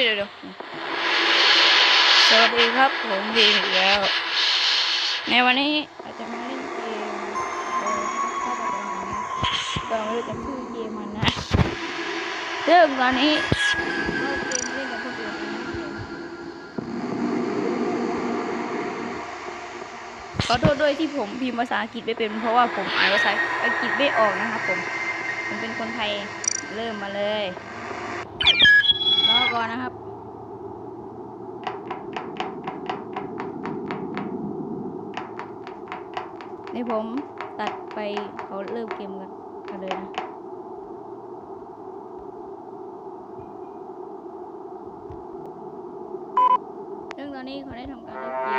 เดี๋ยวเดี๋ยวสวัสดีครับผมบีมอีกแล้ว ในวันนี้เราจะมาเล่นเกมเออฆาตกรรมนะก็ไม่รู้จะชื่อเกมมันนะเริ่มตอนนี้เราเกมเล่นกับพวกเดียวกันขอโทษด้วยที่ผมพิมพ์ภาษาอังกฤษไม่เป็น เพราะว่าผมอ่านภาษาอังกฤษไม่ออกนะครับผม ผมเป็นคนไทยเริ่มมาเลย ก่อนนะครับในผมตัดไปเขาเริ่มเกมกันกันเลยนะซึ่งตอนนี้เขาได้ทำการเล่นเกม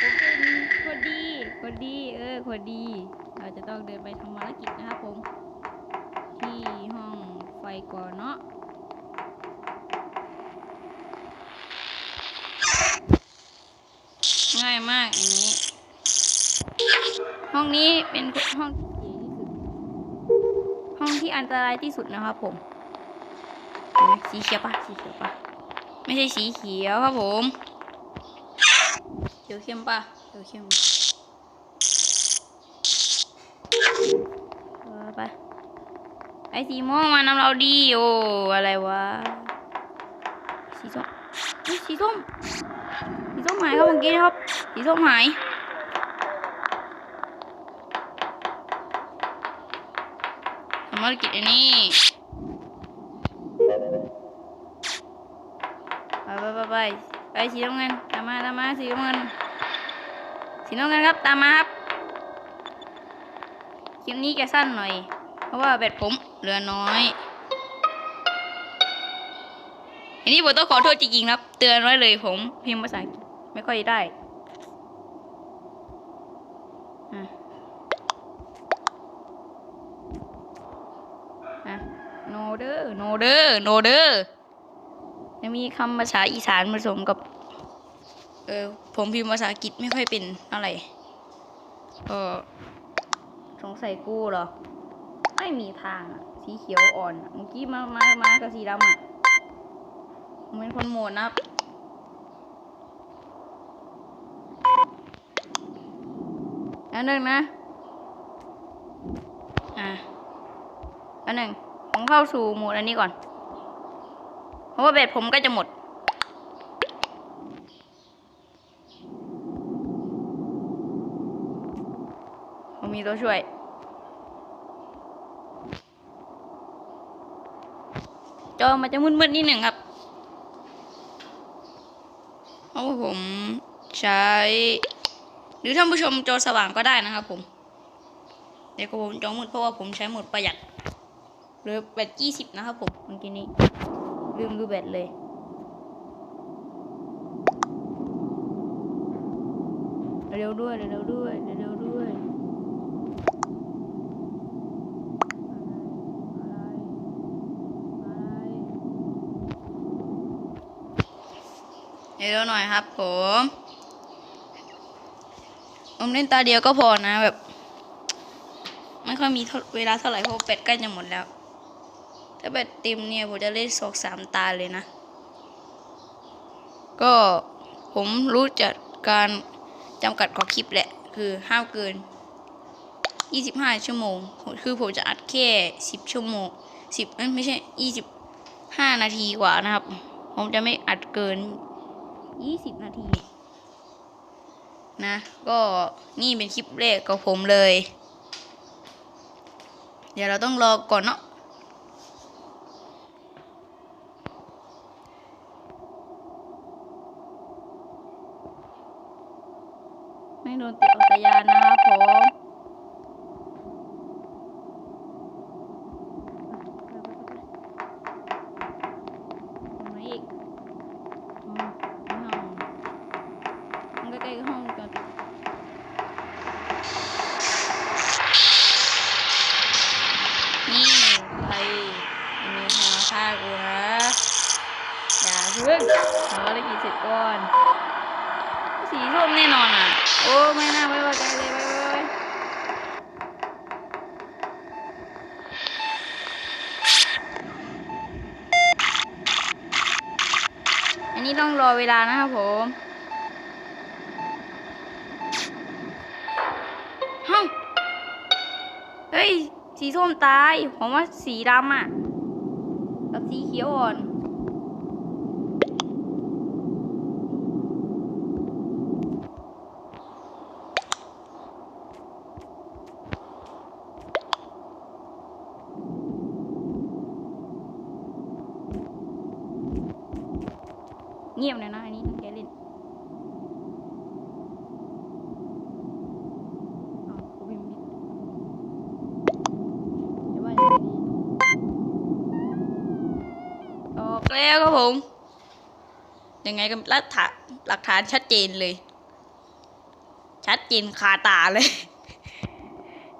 ผมเป็นคนดีคนดี เออคนดี เราจะต้องเดินไปทำภารกิจนะครับผม ที่ห้องไฟก่อนเนาะ ง่ายมากอย่างนี้ ห้องนี้เป็นห้องที่ที่สุดห้องที่อันตรายที่สุดนะครับผมสีเขียวปะสีเขียวปะไม่ใช่สีเขียวครับผมเขียวเข้มปะเขียวเข้มเออไปไอสีม่วงมานำเราดีโออะไรวะ สีส้มสีส้ม ส้มหายครับเมื่อกี้นะครับ สีส้มหายทำภารกิจอันนี้ไปไปไปไปไปสีน้ำเงินตามมาตามมาสีน้ำเงินสีน้ำเงินครับตามมาครับคลิปนี้จะสั้นหน่อย เพราะว่าแบตผมเหลือน้อยอันนี้ผมต้องขอโทษจริงๆครับ เตือนไว้เลยผมพิมพ์ภาษาอังกฤษ ไม่ค่อยได้อะโนเดอร์โนเดอร์โนเดอร์จะมีคำภาษาอีสานผสมกับ เออ ผมพิมพ์ภาษาอังกฤษไม่ค่อยเป็นอะไรก็สงสัยกูเหรอ ไม่มีทางอะสีเขียวอ่อน เมื่อกี้มา มา มากับสีดำอะผมเป็นคนโหมดนะครับ อันหนึ่งนะ อะ อันหนึ่งผมเข้าสู่โหมดอันนี้ก่อน เพราะว่าแบตผมก็จะหมด ผมมีตัวช่วยจอมันจะมืดๆนิดหนึ่งครับเพราะว่าผมใช้ หรือท่านผู้ชมจอสว่างก็ได้นะครับผมเดี๋ยวผมจอมืดเพราะว่าผมใช้หมดประหยัดเหลือแบตยี่สิบนะครับผมเมื่อกี้นี้ลืมดูแบตเลยเร็วด้วยเร็วด้วยเร็วด้วยเร็วหน่อยครับผม ผมเล่นตาเดียวก็พอนะแบบ ไม่ค่อยมีเวลาเท่าไหร่เพราะว่าแบตใกล้จะหมดแล้ว ถ้าแบตเต็มเนี่ยผมจะเล่นสองสามตาเลยนะ ก็ผมรู้จักการจำกัดของคลิปแหละ คือห้ามเกิน 25 ชั่วโมง คือผมจะอัดแค่ 10 ชั่วโมง 10ไม่ใช่ 25 นาทีกว่านะครับ ผมจะไม่อัดเกิน 20 นาที นะ ก็นี่เป็นคลิปแรกของผมเลย เดี๋ยวเราต้องรอก่อนเนาะไม่โดนติดอัตยานนะครับผมตรงไหนอีกอ๋อในห้องมันใกล้ๆกับห้องจอดปิดนี่ใครมีใครมาฆ่ากูนะ อย่า เพิ่งขอภารกิจเสร็จก่อน สีส้มแน่นอนอะ โอ้ไม่น่าไว้วางใจเลยไว้ไว้ไว้อันนี้ต้องรอเวลานะครับผมเฮ้าเฮ้ย สีส้มตาย ผมว่าสีดำอะ กับสีเขียวอ่อน เงียบเลยนะ อันนี้ตั้งใจเล่นอ้าวกูพิมพ์ผิดเดี๋ยวว่าอย่างนี้ออกแล้วครับผม ยังไงก็หลักฐานหลักฐานชัดเจนเลย ชัดเจนคาตาเลย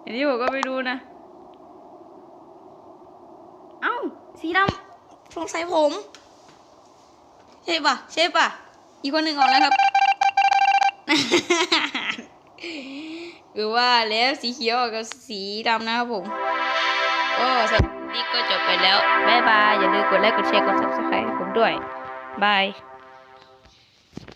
อันนี้ผมก็ไม่รู้นะ เอ้า สีดำสงสัยผม ใช่ปะใช่ปะอีกคนหนึ่งออกแล้วครับคือว่าแล้วสีเขียวกับสีดำนะครับผมก็สับนี่ก็จบไปแล้ว บ๊ายบาย อย่าลืมกดไลค์ กดแชร์ กด subscribe ผมด้วย บาย